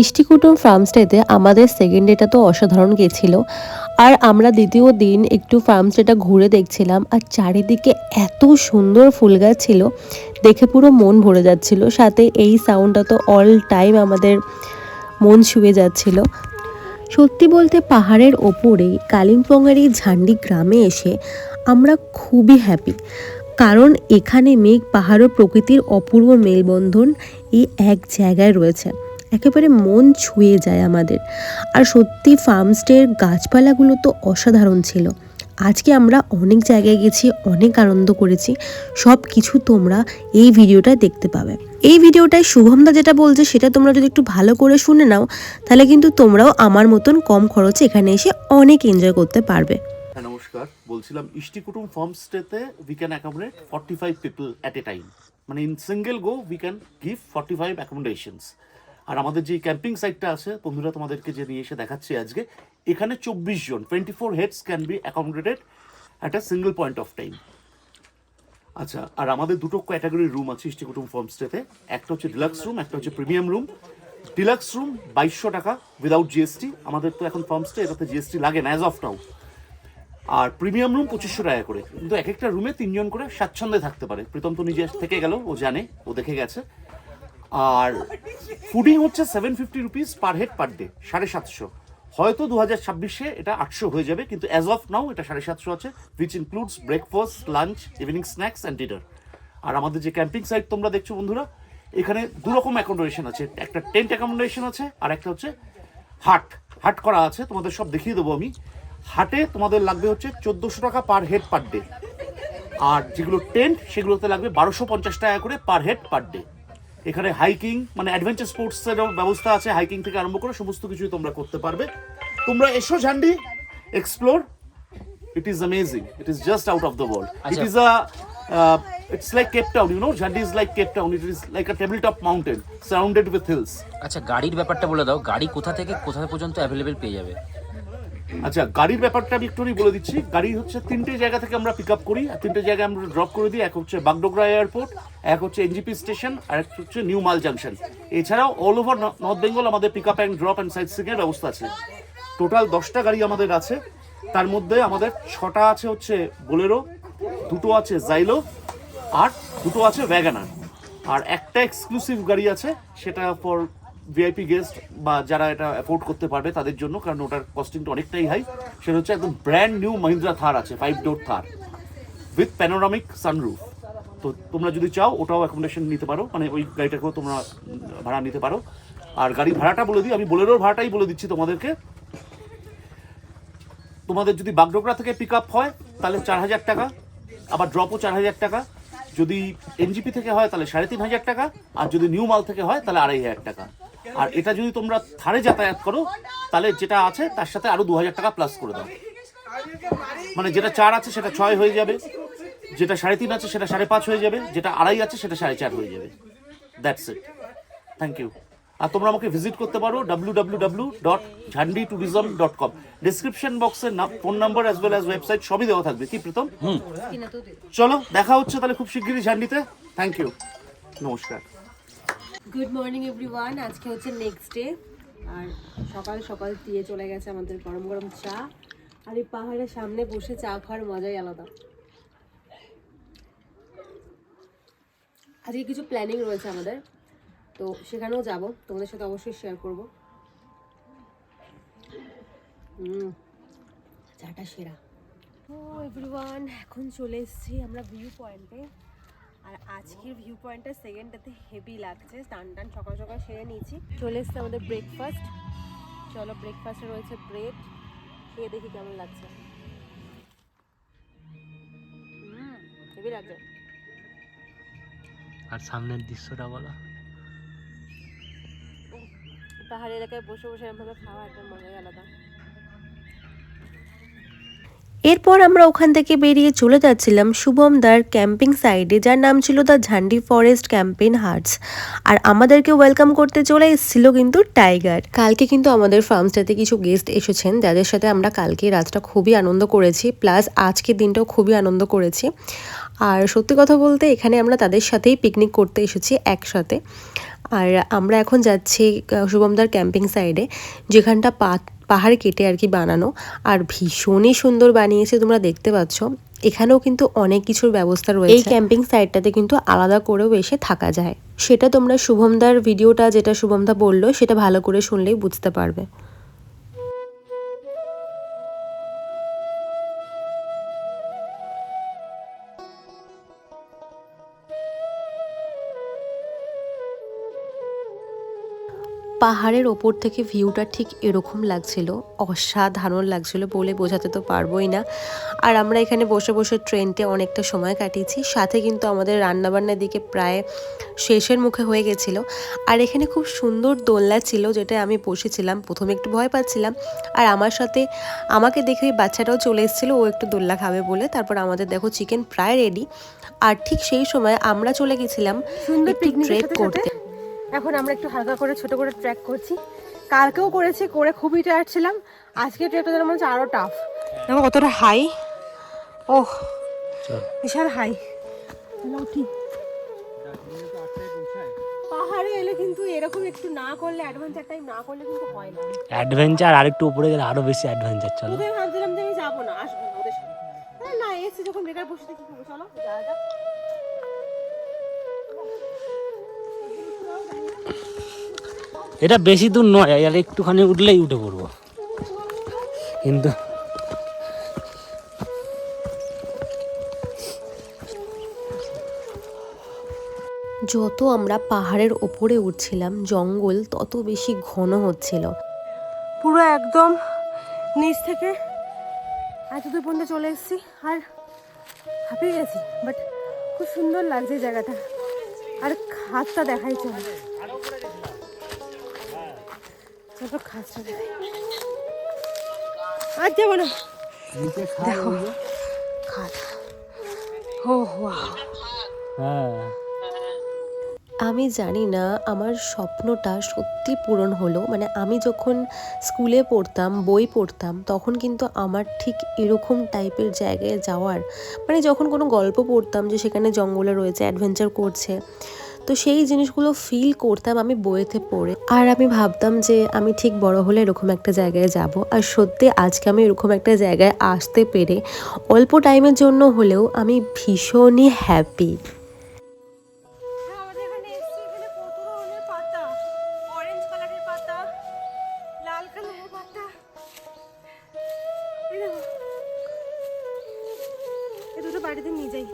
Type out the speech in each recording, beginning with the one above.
ইষ্টিকুটুম ফার্মস্টেতে আমাদের second data তো অসাধারণ গেছিল। আর আমরা দ্বিতীয় দিন একটু ফার্মস্টেটা ঘুরে দেখছিলাম, আর চারিদিকে এত সুন্দর ফুল গাছ ছিল, দেখে পুরো মন ভরে যাচ্ছিল। সাথে এই সাউন্ডটা তো অল টাইম আমাদের মন ছুঁয়ে যাচ্ছিল। সত্যি বলতে পাহাড়ের ওপরে কালিম্পংয়ের এই ঝান্ডি গ্রামে এসে আমরা খুবই হ্যাপি কারণ এখানে মেঘ, পাহাড় ও প্রকৃতির অপূর্ব মেলবন্ধন এই এক জায়গায় রয়েছে। একেবারে মন ছুঁয়ে যায় আমাদের। আর সত্যি ফার্মস্টের গাছপালাগুলো তো অসাধারণ ছিল। আজকে আমরা অনেক জায়গায় গেছি, অনেক আনন্দ করেছি। সব কিছু তোমরা এই ভিডিওটায় দেখতে পাবে। এই ভিডিওটায় শুভমদা যেটা বলছে সেটা তোমরা যদি একটু ভালো করে শুনে নাও, তাহলে কিন্তু তোমরাও আমার মতন কম খরচে এখানে এসে অনেক এনজয় করতে পারবে। হ্যাঁ নমস্কার। বলছিলাম we can accommodate forty five people at a time মানে in single go we can give forty five accommodations আর আমাদের যে ক্যাম্পিং সাইটটা আছে, বন্ধুরা, তোমাদেরকে যে নিয়ে এসে দেখাচ্ছি আজকে, এখানে চব্বিশ জন twenty four heads can be accommodated at a single point of time আচ্ছা আর আমাদের দুটো ক্যাটাগরির রুম আছে ইষ্টি কুটুম ফার্ম স্টেতে একটা হচ্ছে ডিলাক্স রুম একটা হচ্ছে প্রিমিয়াম রুম ডিলাক্স রুম বাইশশো টাকা উইদাউট জিএসটি আমাদের তো এখন ফার্ম স্টে এটাতে জিএসটি লাগে না অ্যাজ অফ নাও আর প্রিমিয়াম রুম পঁচিশশো টাকা করে। কিন্তু এক একটা রুমে তিনজন করে স্বাচ্ছন্দ্যে থাকতে পারে। প্রীতম তো নিজে থেকে গেল, ও জানে, ও দেখে গেছে। আর ফুডিং হচ্ছে seven fifty rupees per head per day সাড়ে সাতশো। হয়তো দু হাজার ছাব্বিশে এটা আটশো হয়ে যাবে, কিন্তু অ্যাজ অফ নাও এটা সাড়ে সাতশো আছে which includes breakfast lunch evening snacks and dinner আর আমাদের যে ক্যাম্পিং সাইট তোমরা দেখছ বন্ধুরা, এখানে দু রকম অ্যাকোমোডেশন আছে। একটা টেন্ট অ্যাকোমোডেশন আছে আর একটা হচ্ছে হাট হাট করা আছে, তোমাদের সব দেখিয়ে দেবো আমি। হাটে তোমাদের লাগবে হচ্ছে চোদ্দোশো টাকা পার হেড পার ডে আর যেগুলো টেন্ট সেগুলোতে লাগবে বারোশো পঞ্চাশ টাকা করে পার হেড পার ডে এখানে হাইকিং মানে অ্যাডভেঞ্চার স্পোর্টস এর ব্যবস্থা আছে হাইকিং থেকে আরম্ভ করে সমস্ত কিছুই তোমরা করতে পারবে। তোমরা এসো Jhandi explore it is amazing it is just out of the world it is a it's like Cape Town you know Jhandi is like Cape Town it is like a table top mountain surrounded with hills আচ্ছা গাড়ির ব্যাপারটা বলে দাও। গাড়ি কোথা থেকে কোথা পর্যন্ত অ্যাভেলেবল পেয়ে যাবে? আচ্ছা গাড়ির ব্যাপারটা আমি একটুখানি বলে দিচ্ছি। গাড়ি হচ্ছে তিনটে জায়গা থেকে আমরা পিক আপ করি। আর তিনটে জায়গায় আমরা ড্রপ করে দিই। এক হচ্ছে বাগডোগরা এয়ারপোর্ট এক হচ্ছে এনজিপি স্টেশন আর এক হচ্ছে নিউ মাল জাংশন এছাড়াও অল ওভার নর্থ বেঙ্গল আমাদের pick up and drop and side সিংয়ের ব্যবস্থা আছে। টোটাল দশটা গাড়ি আমাদের আছে। তার মধ্যে আমাদের ছটা আছে হচ্ছে বোলেরো দুটো আছে জাইলো আর দুটো আছে ওয়াগানার আর একটা এক্সক্লুসিভ গাড়ি আছে, সেটা ফর ভিআইপি গেস্ট বা যারা এটা অ্যাফোর্ড করতে পারবে তাদের জন্য, কারণ ওটার কস্টিংটা অনেকটাই হাই সেটা হচ্ছে একদম ব্র্যান্ড নিউ মহিন্দ্রা থার আছে five door Thar with panoramic sunroof তো তোমরা যদি চাও, ওটাও অ্যাকোমোডেশন নিতে পারো। মানে ওই গাড়িটাকেও তোমরা ভাড়া নিতে পারো। আর গাড়ি ভাড়াটা বলে দিই, আমি বোলেরোর ভাড়াটাই বলে দিচ্ছি তোমাদেরকে। তোমাদের যদি বাগডোগরা থেকে পিক আপ হয়, তাহলে চার হাজার টাকা। আবার ড্রপও চার হাজার টাকা। যদি এনজিপি থেকে হয়, তাহলে সাড়ে তিন হাজার টাকা। আর যদি নিউ মাল থেকে হয়, তাহলে আড়াই হাজার টাকা। আর এটা যদি তোমরা থারে যাতায়াত করো তাহলে যেটা আছে তার সাথে আরও দু হাজার টাকা প্লাস করে দাও। মানে যেটা চার আছে সেটা ছয় হয়ে যাবে যেটা সাড়ে তিন আছে সেটা সাড়ে পাঁচ হয়ে যাবে যেটা আড়াই আছে সেটা সাড়ে চার হয়ে যাবে। দ্যাটস ইট থ্যাংক ইউ আর তোমরা আমাকে ভিজিট করতে পারো W W W dot Jhandi tourism dot com description বক্সের phone number as well as website সবই দেওয়া থাকবে। কি প্রীতম? হুম। চলো দেখা হচ্ছে তাহলে খুব শিগগিরই ঝান্ডিতে। থ্যাংক ইউ নমস্কার। গুড মর্নিং এভরিওয়ান আজকে হচ্ছে নেক্সট ডে আর সকাল সকাল দিয়ে চলে গেছে আমাদের গরম গরম চা। আর এই পাহাড়ের সামনে বসে চা খাওয়ার মজাই আলাদা। আজকে কিছু প্ল্যানিং রয়েছে আমাদের। তো সেখানেও যাব। তোমাদের সাথে অবশ্যই শেয়ার করব। চাটা সেরা। ও এভরিওয়ান এখন চলে এসেছি আমরা ভিউ পয়েন্টে আর আজকের ভিউ পয়েন্টটা সেকেন্ডটাতে হেভি লাগছে। স্নান টান সকাল সকাল সেরে নিয়েছি। চলে এসছে আমাদের ব্রেকফাস্ট চলো ব্রেকফাস্টে রয়েছে ব্রেড খেয়ে দেখি কেমন লাগছে। হেভি লাগছে। আর সামনের দৃশ্যটা বলো। পাহাড়ি এলাকায় বসে বসে এরকমভাবে খাওয়া একটা মজাই আলাদা। এরপর আমরা ওখান থেকে বেরিয়ে চলে যাচ্ছিলাম শুভমদার ক্যাম্পিং সাইডে, যার নাম ছিল the Jhandi forest campaign hearts. আর আমাদেরকে ওয়েলকাম করতে চলে এসেছিল কিন্তু টাইগার। কালকে কিন্তু আমাদের ফার্মসটাতে কিছু গেস্ট এসেছেন, যাদের সাথে আমরা কালকে রাতটা খুবই আনন্দ করেছি, প্লাস আজকের দিনটাও খুবই আনন্দ করেছি। আর সত্যি কথা বলতে এখানে আমরা তাদের সাথেই পিকনিক করতে এসেছি একসাথে। আর আমরা এখন যাচ্ছি শুভমদার ক্যাম্পিং সাইডে, যেখানটা পা- পাহাড় কেটে আর কি বানানো। আর ভীষণই সুন্দর বানিয়েছে তোমরা দেখতে পাচ্ছ। এখানেও কিন্তু অনেক কিছুর ব্যবস্থা রয়েছে। এই ক্যাম্পিং সাইটটাতে কিন্তু আলাদা করেও এসে থাকা যায়। সেটা তোমরা শুভমদার ভিডিওটা, যেটা শুভমদা বলল, সেটা ভালো করে শুনলেই বুঝতে পারবে। পাহাড়ের ওপর থেকে ভিউটা ঠিক এরকম লাগছিল অসাধারণ লাগছিল বলে বোঝাতে তো পারবোই না। আর আমরা এখানে বসে বসে ট্রেনটে অনেকটা সময় কাটিয়েছি সাথে কিন্তু আমাদের রান্নাবান্নার দিকে প্রায় শেষের মুখে হয়ে গেছিল। আর এখানে খুব সুন্দর দোলনা ছিল যেটা আমি বসেছিলাম প্রথমে একটু ভয় পাচ্ছিলাম। আর আমার সাথে আমাকে দেখে ওই বাচ্চাটাও চলে এসেছিল ও একটু দোলনা খাবে বলে। তারপর আমাদের দেখো চিকেন প্রায় রেডি। আর ঠিক সেই সময় আমরা চলে গেছিলাম একটু ট্রেক করতে। এখন আমরা একটু হালকা করে ছোট করে ট্র্যাক করছি। কালকেও করেছি করে খুবই টায়ার্ড ছিলাম। আজকে ট্রেকটা যেন মনে হচ্ছে আরও টাফ দেখো কতটা হাই ওহ বিশাল হাই উঠি পাহাড়ে এলে কিন্তু এরকম একটু না করলে অ্যাডভেঞ্চার টাইম না করলে কিন্তু হয় না। অ্যাডভেঞ্চার আর একটু উপরে গেলে আরও বেশি অ্যাডভেঞ্চার চলো। প্রথমে ভাবছিলাম যে আমি যাব না আসব না ওদের সাথে। না এসে যখন বেকার বসে থাকি চলো যাওয়া যাক এটা বেশি দূর নয় আর একটুখানি উঠলেই উঠে পড়ব। কিন্তু যত আমরা পাহাড়ের ওপরে উঠছিলাম জঙ্গল তত বেশি ঘন হচ্ছিল। পুরো একদম নিচ থেকে এত দূর পর্যন্ত চলে এসেছি আর হাঁপিয়ে গেছি বাট খুব সুন্দর লাগছে এই জায়গাটা। আর খাতটা দেখাই চল। আর যাব না। দেখো ও হ্যাঁ। আমি জানি না আমার স্বপ্নটা সত্যি পূরণ হলো। মানে আমি যখন স্কুলে পড়তাম বই পড়তাম তখন কিন্তু আমার ঠিক এরকম টাইপের জায়গায় যাওয়ার মানে যখন কোনো গল্প পড়তাম যে সেখানে জঙ্গলে রয়েছে অ্যাডভেঞ্চার করছে তো সেই জিনিসগুলো ফিল করতাম আমি বইয়েতে পড়ে। আর আমি ভাবতাম যে আমি ঠিক বড় হলে এরকম একটা জায়গায় যাব। আর সত্যি আজকে আমি এরকম একটা জায়গায় আসতে পেরে অল্প টাইমের জন্য হলেও আমি ভীষণই হ্যাপি হ্যাঁ বাড়িতে নিয়ে যাই।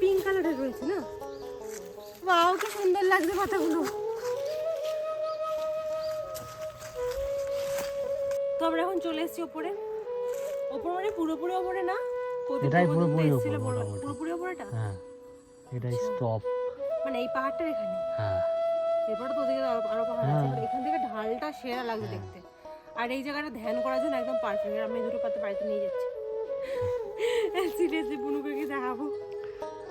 পিঙ্ক কালারের রয়েছে না? বাও কি সুন্দর লাগছে পাতাগুলো তো আমরা এখন চলে এসেছি ওপরে। ওপর মানে পুরোপুরি ওপরে না? এটাই পুরোপুরি ওপর পুরোপুরি ওপরেটা? হ্যাঁ এটাই স্টপ মানে এই পাহাড়টার এখানে? হ্যাঁ। এরপরে তো ওদিকে আরও পাহাড় আছে। হ্যাঁ। এখান থেকে ঢালটা সেরা লাগছে দেখতে। আর এই জায়গাটা ধ্যান করার জন্য একদম পারফেক্ট আমি দুটো পাতা বাড়িতে নিয়ে যাচ্ছি। সিরিয়াসলি বুনুকে কি দেখাবো।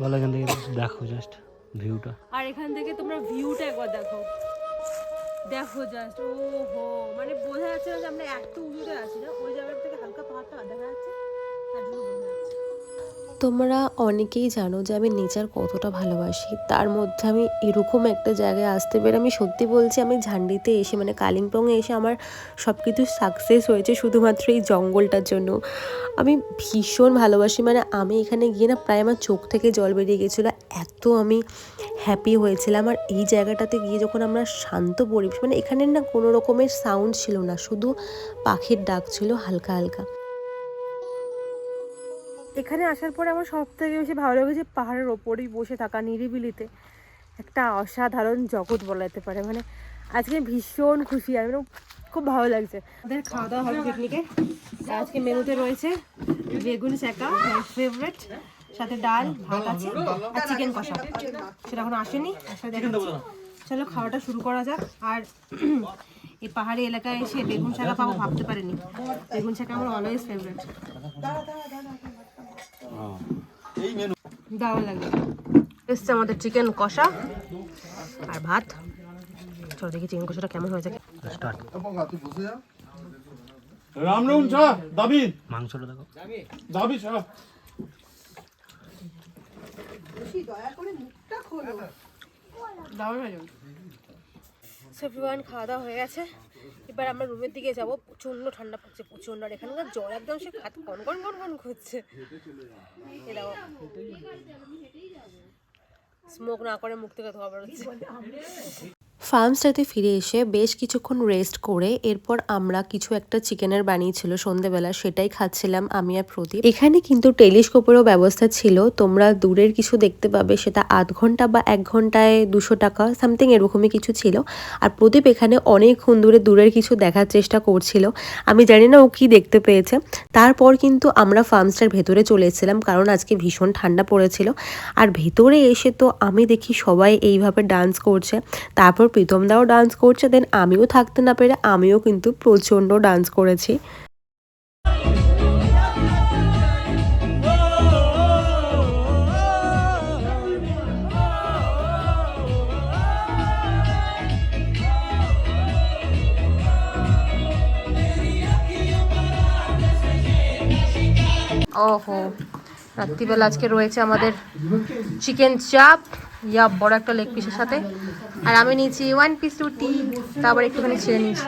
বলো এখান থেকে দেখো জাস্ট ভিউটা। আর এখান থেকে তোমরা ভিউটা একবার দেখো। দেখো জাস্ট ও হো মানে বোঝা যাচ্ছে না যে আমরা এত উঁচুতে আছি না, ওই জায়গা থেকে হালকা পাহাড়টা দেখা যাচ্ছে, আর বোঝা যাচ্ছে। তোমরা অনেকেই জানো যে আমি নেচার কতটা ভালোবাসি। তার মধ্যে আমি এরকম একটা জায়গায় আসতে পেরে আমি সত্যি বলছি আমি ঝান্ডিতে এসে মানে কালিম্পংয়ে এসে আমার সব কিছু সাকসেস হয়েছে শুধুমাত্র এই জঙ্গলটার জন্য। আমি ভীষণ ভালোবাসি মানে আমি এখানে গিয়ে না প্রায় আমার চোখ থেকে জল বেরিয়ে গেছিল। এত আমি হ্যাপি হয়েছিলাম আর এই জায়গাটাতে গিয়ে যখন আমরা শান্ত পরিবেশ মানে এখানে না কোনো রকমের সাউন্ড ছিল না, শুধু পাখির ডাক ছিল হালকা হালকা। এখানে আসার পরে আমার সব থেকে বেশি ভালো লেগেছে পাহাড়ের ওপরেই বসে থাকা নিরিবিলিতে একটা অসাধারণ জগৎ বলা যেতে পারে। মানে আজকে ভীষণ খুশি, আমি খুব ভালো লাগছে। আমাদের খাওয়া দাওয়া হবে পিকনিকে। আজকে মেনুতে রয়েছে বেগুন শেকা ফেভারেট সাথে ডাল, ভাত আছে, আর চিকেন কষা। সেটা এখন আসেনি চলো খাওয়াটা শুরু করা যাক। আর এই পাহাড়ি এলাকায় এসে বেগুন শাকা পাবো ভাবতে পারিনি। বেগুন শাকা আমার অলওয়েজ ফেভারিট দারুণ লাগবে এসছে আমাদের চিকেন কষা আর ভাত। চলো দেখি চিকেন কষাটা কেমন হয়েছে। স্টার্ট রামরুম শাহ দাবি। মাংসটা দেখো। দাবি শাহ দারুণ হয়েছে এভরিওয়ান খাওয়া দাওয়া হয়ে গেছে। এবার আমরা রুমের দিকে যাব। প্রচণ্ড ঠান্ডা পড়ছে, প্রচণ্ড। আর এখানকার জল একদম সে খাত কন কন কন কন করছে। স্মোক না করে মুখ থেকে ধোয়া বেরোচ্ছে। ফার্মস্টাতে ফিরে এসে বেশ কিছুক্ষণ রেস্ট করে এরপর আমরা কিছু একটা চিকেনের বানিয়েছিল সন্ধেবেলা, সেটাই খাচ্ছিলাম আমি আর প্রদীপ। এখানে কিন্তু টেলিস্কোপেরও ব্যবস্থা ছিল। তোমরা দূরের কিছু দেখতে পাবে, সেটা আধ ঘণ্টা বা এক ঘন্টায় দুশো টাকা, সামথিং এরকমই কিছু ছিল। আর প্রদীপ এখানে অনেকক্ষণ দূরে দূরের কিছু দেখার চেষ্টা করছিল। আমি জানি না ও কি দেখতে পেয়েছে। তারপর কিন্তু আমরা ফার্মসটার ভেতরে চলে এসেছিলাম, কারণ আজকে ভীষণ ঠান্ডা পড়েছিল। আর ভেতরে এসে তো আমি দেখি সবাই এইভাবে ডান্স করছে। তারপর প্রীতমদাও ডান্স করছে দেন আমিও থাকতে না পেরে আমিও কিন্তু প্রচণ্ড ডান্স করেছি। ওহো, রাত্রিবেলা আজকে রয়েছে আমাদের চিকেন চাপ ইয়া, বড় একটা লেগ পিসের সাথে। আর আমি নিয়েছি ওয়ান পিস রুটি তারপর একটুখানি ছেড়ে নিয়েছি।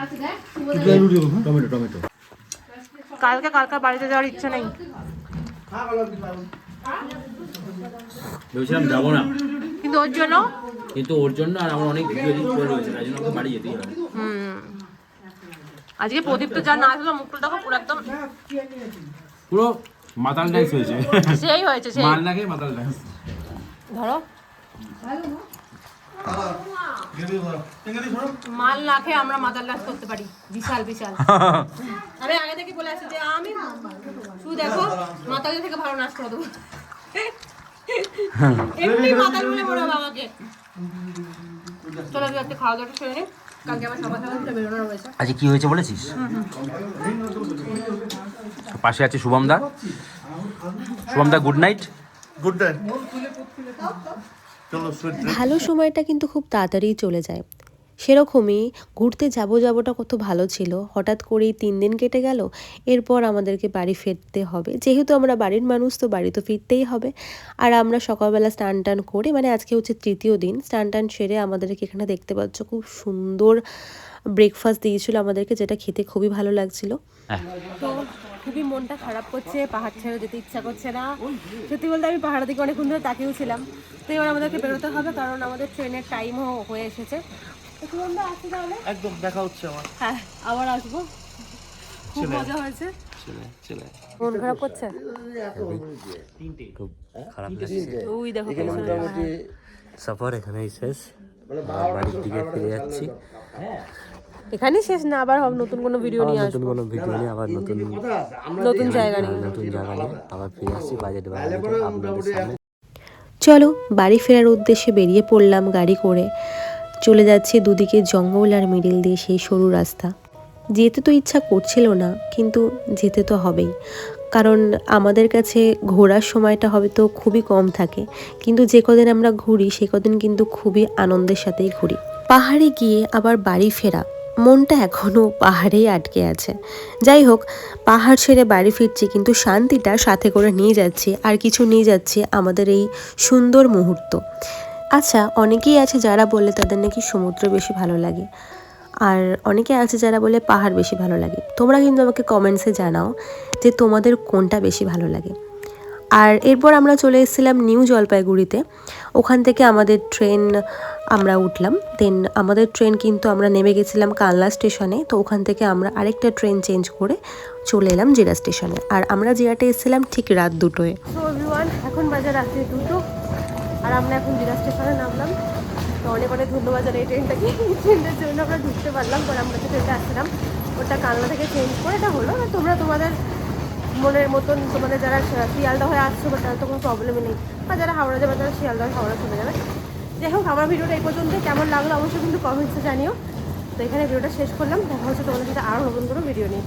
কালকে কালকে বাড়িতে যাওয়ার ইচ্ছা নেই। ভেবেছিলাম যাব না। কিন্তু ওর জন্য? কিন্তু ওর জন্য আর আমার অনেক ভিডিও এডিট করে রয়েছে তাই জন্য আমাকে বাড়ি যেতেই হবে। হুম। আজকে প্রদীপ তো যা না আসলো মুখটা দেখো পুরো একদম পুরো মাতাল ডান্স হয়েছে। সেই হয়েছে সেই। মাল লাগে মাতাল ডান্স ধরো। মাল না খেয়ে আমরা মাদার লাস করতে পারি। বিশাল বিশাল। আমি আগে থেকে বলে আসি যে আমি শুধু দেখো মাতাল থেকে ভালো নাচ করে দেবো। এমনি মাতাল বলে মনে হবে আমাকে চলো খাওয়া দাওয়াটা সেরে নিই আজকে কি হয়েছে বলেছিস? পাশে আছে Shubham da. Shubham da good night good night ভালো সময়টা কিন্তু খুব তাড়াতাড়ি চলে যায়। সেরকমই ঘুরতে যাব যাবোটা কত ভালো ছিল। হঠাৎ করেই তিন দিন কেটে গেল এরপর আমাদেরকে বাড়ি ফিরতে হবে। যেহেতু আমরা বাড়ির মানুষ তো বাড়ি তো ফিরতেই হবে। আর আমরা সকালবেলা স্নান টান করে মানে আজকে হচ্ছে তৃতীয় দিন স্নান টান সেরে আমাদেরকে এখানে দেখতে পাচ্ছ খুব সুন্দর ব্রেকফাস্ট দিয়েছিল আমাদেরকে যেটা খেতে খুবই ভালো লাগছিল। তো খুবই মনটা খারাপ করছে পাহাড় ছেড়ে যেতে ইচ্ছা করছে না। সত্যি বলতে আমি পাহাড়ের দিকে অনেকক্ষণ ধরে তাকিয়েও ছিলাম। তো এবার আমাদেরকে বেরোতে হবে কারণ আমাদের ট্রেনের টাইমও হয়ে এসেছে। একদম দেখা হচ্ছে আমার। হ্যাঁ আবার আসব। খুব মজা হয়েছে। ছেলে ছেলে মন খারাপ করছে? খুব খারাপ লাগছে। ওই দেখো সফর এখানেই শেষ। বাড়ির দিকে ফিরে যাচ্ছি। এখানেই শেষ না? আবার হবে নতুন কোনো ভিডিও নিয়ে নতুন কোনো ভিডিও নিয়ে আবার নতুন নতুন জায়গা নিয়ে। নতুন জায়গা নিয়ে আবার ফিরে আসছি বাজেট বাজারে আপনাদের সামনে। চলো বাড়ি ফেরার উদ্দেশ্যে বেরিয়ে পড়লাম গাড়ি করে। চলে যাচ্ছে দুদিকে জঙ্গল আর মিডিল দিয়ে সেই সরু রাস্তা। যেতে তো ইচ্ছা করছিল না, কিন্তু যেতে তো হবেই। কারণ আমাদের কাছে ঘোরার সময়টা হবে তো খুবই কম থাকে। কিন্তু যে কদিন আমরা ঘুরি, সে কদিন কিন্তু খুবই আনন্দের সাথেই ঘুরি। পাহাড়ে গিয়ে আবার বাড়ি ফেরা, মনটা এখনও পাহাড়েই আটকে আছে। যাই হোক, পাহাড় ছেড়ে বাড়ি ফিরছি, কিন্তু শান্তিটা সাথে করে নিয়ে যাচ্ছি, আর কিছু নিয়ে যাচ্ছি আমাদের এই সুন্দর মুহূর্ত। আচ্ছা অনেকেই আছে যারা বলে তাদের নাকি সমুদ্র বেশি ভালো লাগে। আর অনেকে আছে যারা বলে পাহাড় বেশি ভালো লাগে। তোমরা কিন্তু আমাকে কমেন্টসে জানাও যে তোমাদের কোনটা বেশি ভালো লাগে। আর এরপর আমরা চলে এসেছিলাম নিউ জলপাইগুড়িতে। ওখান থেকে আমাদের ট্রেন আমরা উঠলাম। দেন আমাদের ট্রেন কিন্তু আমরা নেমে গেছিলাম কালনা স্টেশনে। তো ওখান থেকে আমরা আরেকটা ট্রেন চেঞ্জ করে চলে এলাম জিরা স্টেশনে। আর আমরা জিরাটে এসেছিলাম ঠিক রাত দুটোয়। এখন বাজে রাত্রি দুটো। আর আমরা এখন দিঘা স্টেশনে নামলাম। তো অনেক অনেক ধন্যবাদ জানাই এই ট্রেনটাকে এই ট্রেনটার জন্য আমরা ঢুকতে পারলাম, পরে আমরা যে ট্রেনটা আসছিলাম, ওটা কালনা থেকে চেঞ্জ করে এটা হলো। আর তোমরা তোমাদের মনের মতন তোমাদের যারা শিয়ালদা হয়ে আসছো বা তাদের তো কোনো প্রবলেমই নেই, বা যারা হাওড়া যাবে তারা শিয়ালদা হয়ে হাওড়া চলে যাবে। যাই হোক, আমার ভিডিওটা এই পর্যন্ত। কেমন লাগল অবশ্যই কিন্তু কমেন্টসে জানিও। তো এখানে ভিডিওটা শেষ করলাম। দেখা হচ্ছে তোমাদের সাথে আরও নতুন কোনো ভিডিও নিয়ে।